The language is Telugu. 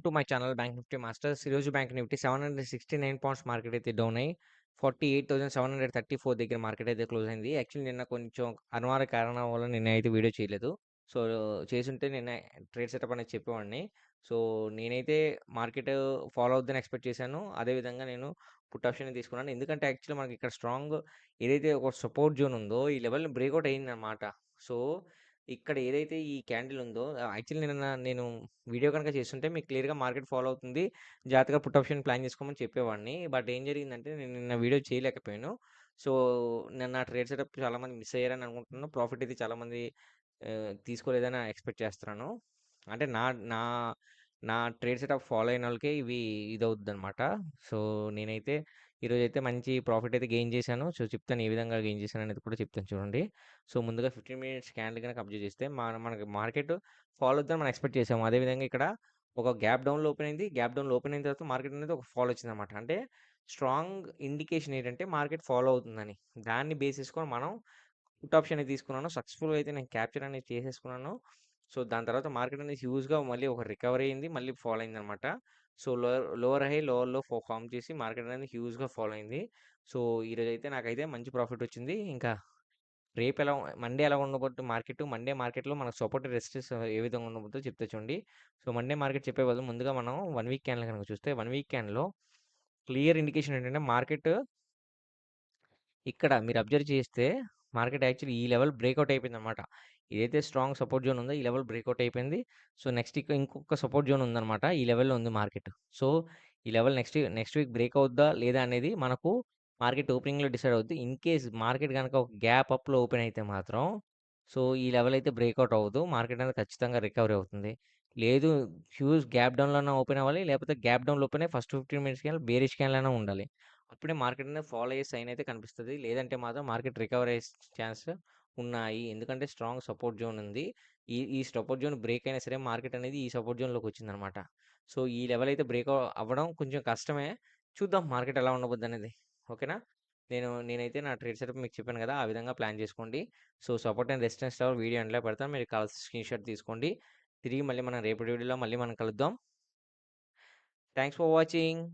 To my channel bank nifty masters. ఈరోజు బ్యాంక్ నిఫ్టీ 769 పాయింట్స్ మార్కెట్ అయితే డౌన్ అయ్యి 48,734 దగ్గర మార్కెట్ అయితే క్లోజ్ అయింది. యాక్చువల్లీ నిన్న కొంచెం అనివార్య కారణం వల్ల నిన్న అయితే వీడియో చేయలేదు. సో, చేసుంటే నిన్న ట్రేడ్ సెటప్ అనేది చెప్పేవాడిని. సో, నేనైతే మార్కెట్ ఫాలో అవుద్దని ఎక్స్‌పెక్ట్ చేశాను. అదేవిధంగా నేను పుట్ ఆప్షన్ తీసుకున్నాను. ఎందుకంటే యాక్చువల్లీ మనకి ఇక్కడ స్ట్రాంగ్ ఏదైతే ఒక సపోర్ట్ జోన్ ఉందో ఈ లెవెల్‌ని అయింది అయిందనమాట. సో, ఇక్కడ ఏదైతే ఈ క్యాండిల్ ఉందో యాక్చువల్లీ నిన్న నేను వీడియో కనుక చేస్తుంటే మీకు క్లియర్‌గా మార్కెట్ ఫాలో అవుతుంది. జాగ్రత్తగా పుట్ ఆప్షన్ ప్లాన్ చేసుకోమని చెప్పేవాడిని. బట్ ఏం జరిగిందంటే నేను నిన్న వీడియో చేయలేకపోయాను. సో, నిన్న ట్రేడ్ సెటప్ చాలామంది మిస్ అయ్యారని అనుకుంటున్నాను. ప్రాఫిట్ అయితే చాలామంది తీసుకోలేదని ఎక్స్‌పెక్ట్ చేస్తున్నాను. అంటే నా నా నా ట్రేడ్ సెటప్ ఫాలో అయిన వాళ్ళకి ఇవి ఇది అవుతుందనమాట సో, నేనైతే ఈరోజు అయితే మంచి ప్రాఫిట్ అయితే గెయిన్ చేశాను. సో, చెప్తాను ఏ విధంగా గెయిన్ చేశాను అనేది కూడా చెప్తాను చూడండి. సో, ముందుగా 15 మినిట్స్ క్యాండిల్ కనుక అబ్జర్వ్ చేస్తే మన మనకి మార్కెట్ ఫాలో అవుతుందని మనం ఎక్స్‌పెక్ట్ చేసాము. అదేవిధంగా ఇక్కడ ఒక గ్యాప్ డౌన్‌లో ఓపెన్ అయింది. గ్యాప్ డౌన్‌లో ఓపెన్ అయిన తర్వాత మార్కెట్ అనేది ఒక ఫాలో వచ్చింది అనమాట అంటే స్ట్రాంగ్ ఇండికేషన్ ఏంటంటే మార్కెట్ ఫాలో అవుతుందని. దాన్ని బేస్ చేసుకొని మనం పుట్ ఆప్షన్ అనేది తీసుకున్నాను. సక్సెస్‌ఫుల్‌గా అయితే నేను క్యాప్చర్ అనేది చేసేసుకున్నాను. సో, దాని తర్వాత మార్కెట్ అనేది హ్యూజ్‌గా మళ్ళీ ఒక రికవరీ అయింది. మళ్ళీ ఫాల్ అయిందనమాట. సో, లోయర్ లోవర్ హై, లోవర్లో ఫామ్ ఫార్మ్ చేసి మార్కెట్ అనేది హ్యూజ్‌గా ఫాలో అయింది. సో, ఈరోజైతే నాకైతే మంచి ప్రాఫిట్ వచ్చింది. ఇంకా రేపు ఎలా మండే ఎలా ఉండబోతుంది మార్కెట్ మండే మార్కెట్‌లో మనకు సపోర్ట్ రెసిస్టెన్స్ ఏ విధంగా ఉండబోద్దో చెప్తే చూడండి. సో, మండే మార్కెట్ చెప్పే బదులు ముందుగా మనం వన్ వీక్ క్యాన్లో కనుక చూస్తే వన్ వీక్ క్యాన్లో క్లియర్ ఇండికేషన్ ఏంటంటే మార్కెట్ ఇక్కడ మీరు అబ్జర్వ్ చేస్తే మార్కెట్ యాక్చువల్లీ ఈ లెవెల్ బ్రేక్అవుట్ అయిపోయింది అనమాట ఇదైతే స్ట్రాంగ్ సపోర్ట్ జోన్ ఉందో ఈ లెవెల్ బ్రేక్అవుట్ అయిపోయింది. సో, నెక్స్ట్ ఇక ఇంకొక సపోర్ట్ జోన్ ఉందన్నమాట ఈ లెవెల్‌లో ఉంది మార్కెట్. సో, ఈ level next next week break అవుద్దా లేదా అనేది మనకు మార్కెట్ ఓపెనింగ్‌లో డిసైడ్ అవుద్ది. ఇన్ కేస్ మార్కెట్ కనుక ఒక గ్యాప్ అప్‌లో ఓపెన్ అయితే మాత్రం సో, ఈ లెవెల్ అయితే బ్రేక్అవుట్ అవ్వదు. మార్కెట్ అనేది ఖచ్చితంగా రికవరీ అవుతుంది. లేదు హ్యూజ్ గ్యాప్ డౌన్‌లోనే ఓపెన్ అవ్వాలి. లేకపోతే గ్యాప్ డౌన్‌లో ఓపెన్ అయ్యి ఫస్ట్ 15 మినిట్స్ కానీ బేరిష్ క్యాండిల్ అయినా ఉండాలి. అప్పుడే మార్కెట్ అనేది ఫాలో అయ్యే సైన్ అయితే కనిపిస్తుంది లేదంటే మాత్రం మార్కెట్ రికవరీ అయ్యే ఛాన్స్ ఉన్నాయి. ఎందుకంటే స్ట్రాంగ్ సపోర్ట్ జోన్ ఉంది. ఈ ఈ సపోర్ట్ జోన్ బ్రేక్ అయినా సరే మార్కెట్ అనేది ఈ సపోర్ట్ జోన్‌లోకి వచ్చిందనమాట. సో, ఈ లెవెల్ అయితే బ్రేక్ అవ్వడం కొంచెం కష్టమే. చూద్దాం మార్కెట్ ఎలా ఉండబోద్దనేది. ఓకేనా? నేను నేనైతే నా ట్రేడ్ సెటప్ మీకు చెప్పాను కదా! ఆ విధంగా ప్లాన్ చేసుకోండి. So, support and resistance level video ఎండ్‌లో పెడతాను. మీరు కావాల్సిన స్క్రీన్‌షాట్ తీసుకోండి. తిరిగి మళ్ళీ మనం రేపటి వీడియోలో మళ్ళీ మనం కలుద్దాం. Thanks for watching.